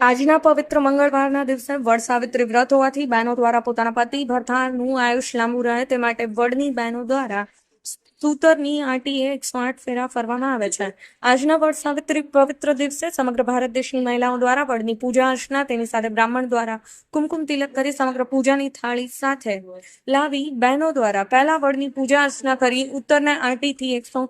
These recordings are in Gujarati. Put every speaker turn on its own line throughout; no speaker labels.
આજના પવિત્ર મંગળવારના દિવસે વડ સાવિત્રી વ્રત હોવાથી બહેનો દ્વારા પોતાના પતિ ભરથાનું આયુષ લાંબુ રહે તે માટે વડની બહેનો દ્વારા સૂતરની આંટીએ એક સ્માર્ટ ફેરા ફરવામાં આવે છે. આજના વડ સાવિત્રી પવિત્ર દિવસે સમગ્ર ભારત દેશની મહિલાઓ દ્વારા વડની પૂજા અર્ચના, તેની સાથે બ્રાહ્મણ દ્વારા કુમકુમ તિલક કરી સમગ્ર પૂજાની થાળી સાથે લાવી બહેનો દ્વારા પહેલા વડની પૂજા અર્ચના કરી, ઉત્તરના આંટીથી એકસો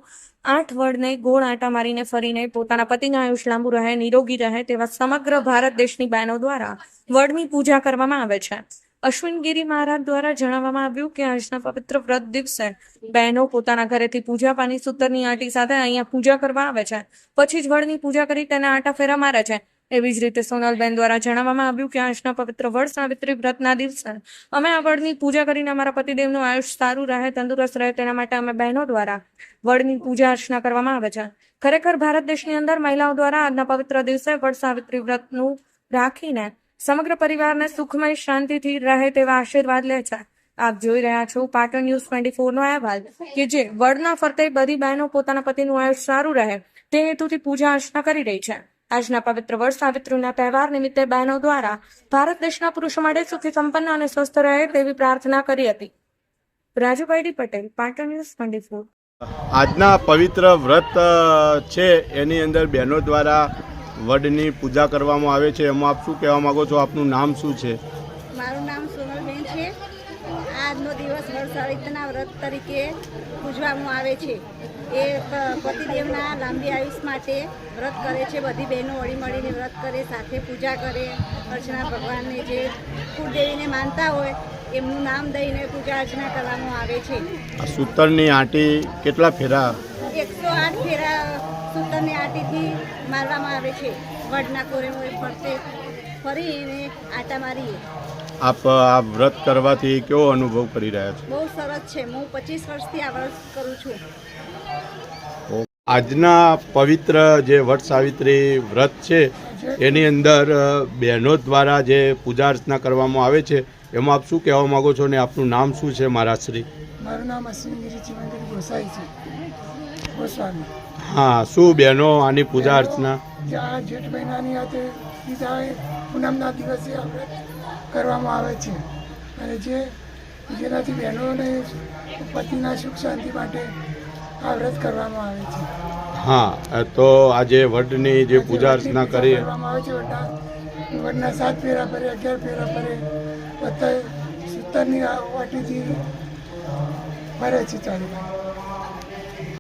આઠ વડને ગોળ આંટા મારીને ફરીને પોતાના પતિના આયુષ લાંબુ રહે, નિરોગી રહે તેવા સમગ્ર ભારત દેશની બહેનો દ્વારા વડની પૂજા કરવામાં આવે છે. અશ્વિન ગિરી મહારાજ દ્વારા જણાવવામાં આવ્યું કે આજના પવિત્ર વ્રત દિવસે બહેનો પોતાના ઘરેથી પૂજા પાની સૂતરની આંટી સાથે અહીંયા પૂજા કરવા આવે છે. પછી જ વડની પૂજા કરી તેને આંટા ફેરા મારે છે. એવી જ રીતે સોનલબેન દ્વારા જણાવવામાં આવ્યું કે આજના પવિત્ર વડ સાવિત્રી વ્રતના દિવસે અમે આ વડની પૂજા કરીને અમારા પતિદેવનું આયુષ સારું રહે, તંદુરસ્ત રહે તેના માટે અમે બહેનો દ્વારા વડની પૂજા અર્ચના કરવામાં આવે છે. ખરેખર ભારત દેશની અંદર મહિલાઓ દ્વારા આજના પવિત્ર દિવસે વડ સાવિત્રી વ્રતનું રાખીને સમગ્ર પરિવારને સુખમય શાંતિથી રહે તેવા આશીર્વાદ લે છે. આપ જોઈ રહ્યા છો પાટણ ન્યૂઝ ટ્વેન્ટી ફોરનો અહેવાલ કે જે વડના ફરતે બધી બહેનો પોતાના પતિનું આયુષ સારું રહે તે હેતુથી પૂજા અર્ચના કરી રહી છે. આજના પવિત્ર વર્ષ સાવિત્રીના તહેવાર નિમિત્તે બહેનો દ્વારા ભારત દેશના પુરુષો માટે સુખી, સંપન્ન અને સ્વસ્થ રહે તેવી પ્રાર્થના કરી હતી. Rajubhai Patel, Patan news twenty four.
આજના પવિત્ર વ્રત છે, એની અંદર બહેનો દ્વારા વડની પૂજા કરવામાં આવે છે એમાં આપ શું કહેવા માગો છો? આપનું નામ શું છે?
મારું નામ સોનલબેન છે. આજનો દિવસ વડસાવિત્રીના વ્રત તરીકે પૂજવામાં આવે છે. એ પતિદેવના લાંબી આયુષ માટે વ્રત કરે છે. બધી બહેનો હળી મળીને વ્રત કરે સાથે પૂજા કરે. અર્ચના ભગવાનને જે કુળદેવીને માનતા હોય એમનું નામ દઈને પૂજા અર્ચના કરવામાં આવે છે.
સૂતરની આંટી કેટલા ફેરા?
એકસો આઠ ફેરા સૂતરની આટીથી મારવામાં આવે છે. વડના કોરે ફરતે ફરીને આટા મારીએ.
આપ આ વ્રત કરવાથી કેવો અનુભવ કરી રહ્યા છો?
બહુ સરસ છે. હું પચીસ વર્ષથી આ વ્રત કરું છું.
આજના પવિત્ર જે વટ સાવિત્રી વ્રત છે એની અંદર બહેનો દ્વારા જે પૂજા અર્ચના કરવામાં આવે છે એમાં આપ શું કહેવા માગો છો ને આપનું નામ શું છે મહારાજશ્રી
મારું નામ અશ્વિનગીરી ચિમનગીરી ગોસાઈ છે. ગોસ્વામી.
હા શું બહેનો આની પૂજા અર્ચના?
જ્યાં જેઠ મહિનાની હાથે બીજા પૂનમના દિવસે આપણે કરવામાં આવે છે. અને જે જેનાથી બહેનોને પતિના સુખ શાંતિ માટે આ વ્રત કરવામાં આવે છે.
હા તો આજે વડની જે પૂજા અર્ચના કરી
કરવામાં આવે છે. વડના વડના સાત ફેરા ફરે અગિયાર ફેરા ફરે. બધા સૂતરની આ વાટીથી ફરે છે ચાલી.